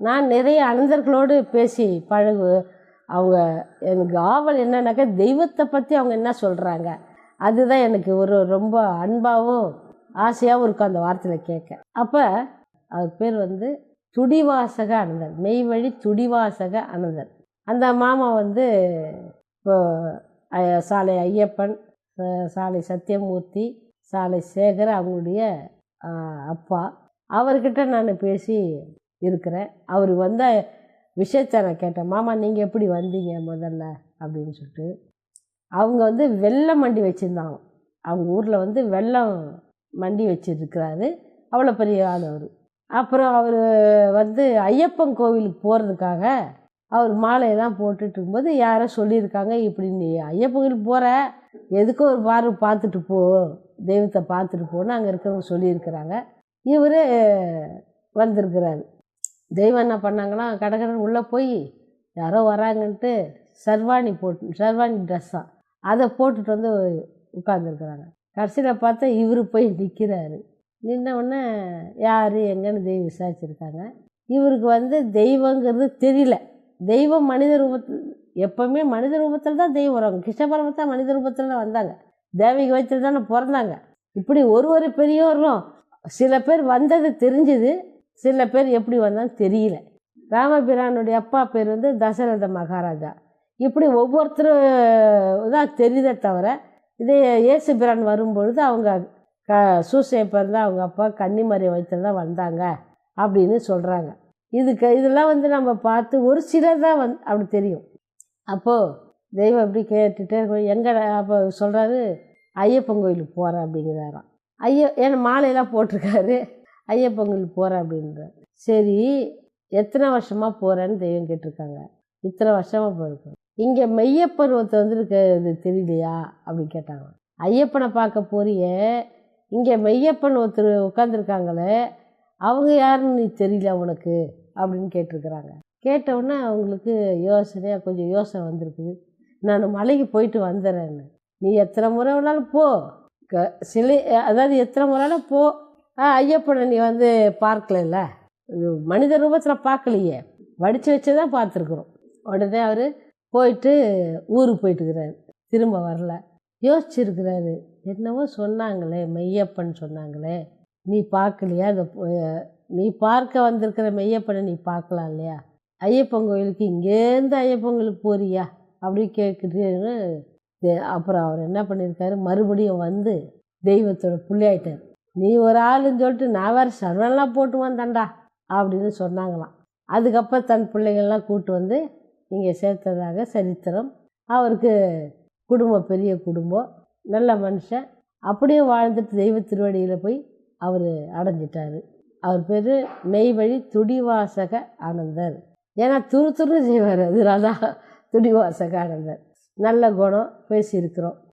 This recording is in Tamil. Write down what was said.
நான் நிறைய அனந்தர்களோடு பேசி பழகு அவங்க எனக்கு ஆவல் என்னன்னாக்கா தெய்வத்தை பற்றி அவங்க என்ன சொல்கிறாங்க அதுதான் எனக்கு ஒரு ரொம்ப அன்பாகவும் ஆசையாகவும் இருக்கும் அந்த வார்த்தையில் கேட்க. அப்போ அவர் பேர் வந்து துடிவாசக அனந்தர் மெய்வழி துடிவாசக அனந்தர் அந்த மாமா வந்து இப்போ சாலை ஐயப்பன் சாலை சத்தியமூர்த்தி சாலை சேகர் அவங்களுடைய அப்பா. அவர்கிட்ட நான் பேசி இருக்கிறேன். அவர் வந்த விஷயத்த நான் கேட்டேன் மாமா நீங்கள் எப்படி வந்தீங்க முதல்ல? அப்படின்னு சொல்லிட்டு. அவங்க வந்து வெள்ளம் மண்டி வச்சுருந்தாங்க. அவங்க ஊரில் வந்து வெள்ளம் மண்டி வச்சுருக்கிறாரு. அவ்வளோ பெரிய ஆள் அவர். அப்புறம் அவர் வந்து ஐயப்பன் கோவிலுக்கு போகிறதுக்காக அவர் மாலையெல்லாம் போட்டுட்டு இருக்கும்போது யாரோ சொல்லியிருக்காங்க இப்படி நீ ஐயப்பன் கோவிலுக்கு போகிற எதுக்கோ ஒரு பார்வை பார்த்துட்டு போ. தெய்வத்தை பார்த்துட்டு போன்னு அங்கே இருக்கிறவங்க சொல்லியிருக்கிறாங்க. இவர் வந்திருக்கிறாரு. தெய்வம் என்ன பண்ணாங்கன்னா கடற்கடன் உள்ளே போய் யாரோ வராங்கன்ட்டு சர்வாணி போட்டு சர்வாணி ட்ரெஸ்ஸாக அதை போட்டுட்டு வந்து உட்காந்துருக்குறாங்க கடைசியில் பார்த்தா இவர் போய் நிற்கிறாரு நின்னவுடனே யார் எங்கன்னு தெய்வம் விசாரிச்சிருக்காங்க. இவருக்கு வந்து தெய்வங்கிறது தெரியல. தெய்வம் மனித ரூபத்தில் எப்போவுமே மனித ரூபத்தில் தான் தெய்வம் வராங்க கிருஷ்ண பரமத்தா மனித ரூபத்தில் தான் வந்தாங்க. தேவிக வயிற்றில் தானே பிறந்தாங்க. இப்படி ஒரு ஒரு பெரியவர்களும் சில பேர் வந்தது தெரிஞ்சுது. சில பேர் எப்படி வந்தாலும் தெரியல. ராமபிரானுடைய அப்பா பேர் வந்து தசரத மகாராஜா. இப்படி ஒவ்வொருத்தரும் தான் தெரியுதே தவிர இதே இயேசு பிரான் வரும்பொழுது அவங்க க சூசேப்பர் தான் அவங்க அப்பா கன்னிமறை வயிற்றுல தான் வந்தாங்க அப்படின்னு சொல்கிறாங்க இதுக்கு இதெல்லாம் வந்து நம்ம பார்த்து ஒரு சிலர் தான் வந் அப்படி தெரியும். அப்போது தெய்வம் அப்படி கேட்டுட்டே இருக்கும். எங்கே அப்போ சொல்கிறாரு ஐயப்பன் கோயிலுக்கு போகிறேன் அப்படிங்கிறாராம். ஐயோ ஏன்னா மாலையெல்லாம் போட்டிருக்காரு? ஐயப்பன் போகிறேன் அப்படின்றார். சரி எத்தனை வருஷமாக போகிறேன்னு தெய்வம் கேட்டிருக்காங்க. இத்தனை வருஷமாக போயிருக்கோம். இங்கே மெய்யப்பன் ஒருத்தர் தெரியலையா? அப்படின்னு கேட்டாங்க. ஐயப்பனை பார்க்க போறியே இங்கே மெய்யப்பன் ஒருத்தர் உட்காந்துருக்காங்களே அவங்க யாருன்னு நீ தெரியல உனக்கு? அப்படின்னு கேட்டிருக்கிறாங்க. கேட்டவுடனே அவங்களுக்கு யோசனையாக கொஞ்சம் யோசனை வந்திருக்குது. நான் மலைக்கு போயிட்டு வந்துடுறேன்னு. நீ எத்தனை முறை வேணாலும் போ. க சிலை அதாவது எத்தனை முறைனாலும் போ. ஐயப்பனை நீ வந்து பார்க்கலல்ல? மனித ரூபத்தில் பார்க்கலையே. வடித்து வச்சு தான் பார்த்துருக்குறோம். உடனே அவர் போயிட்டு ஊருக்கு போயிட்டுருக்கிறாரு திரும்ப வரல. யோசிச்சிருக்கிறாரு. என்னவோ சொன்னாங்களே மெய்யப்பன் சொன்னாங்களே. நீ பார்க்கலையா? அதை நீ பார்க்க வந்திருக்கிற மெய்யப்பனை நீ பார்க்கலாம் இல்லையா? ஐயப்பன் கோயிலுக்கு இங்கேருந்து ஐயப்பன் கோயிலுக்கு போறியா? அப்படி கேட்குறேன்னு அப்புறம் அவர் என்ன பண்ணியிருக்காரு மறுபடியும் வந்து தெய்வத்தோட புள்ளியாயிட்டார். நீ ஒரு ஆளுன்னு சொல்லிட்டு நான் வேறு சர்வெல்லாம் போட்டு வந்தேன்டா அப்படின்னு சொன்னாங்களாம். அதுக்கப்புறம் தன் பிள்ளைங்கள்லாம் கூட்டு வந்து இங்கே சேர்த்ததாக சரித்திரம். அவருக்கு குடும்பம் பெரிய குடும்பம் நல்ல மனுஷன். அப்படியே வாழ்ந்துட்டு தெய்வ திருவடியில் போய் அவர் அடைஞ்சிட்டாரு. அவர் பேர் மெய்வழி துடிவாசக ஆனந்தர். ஏன்னா துரு துரு செய்வார். அதனால தான் துடிவாசக ஆனந்தர். நல்ல குணம் பேசியிருக்கிறோம்.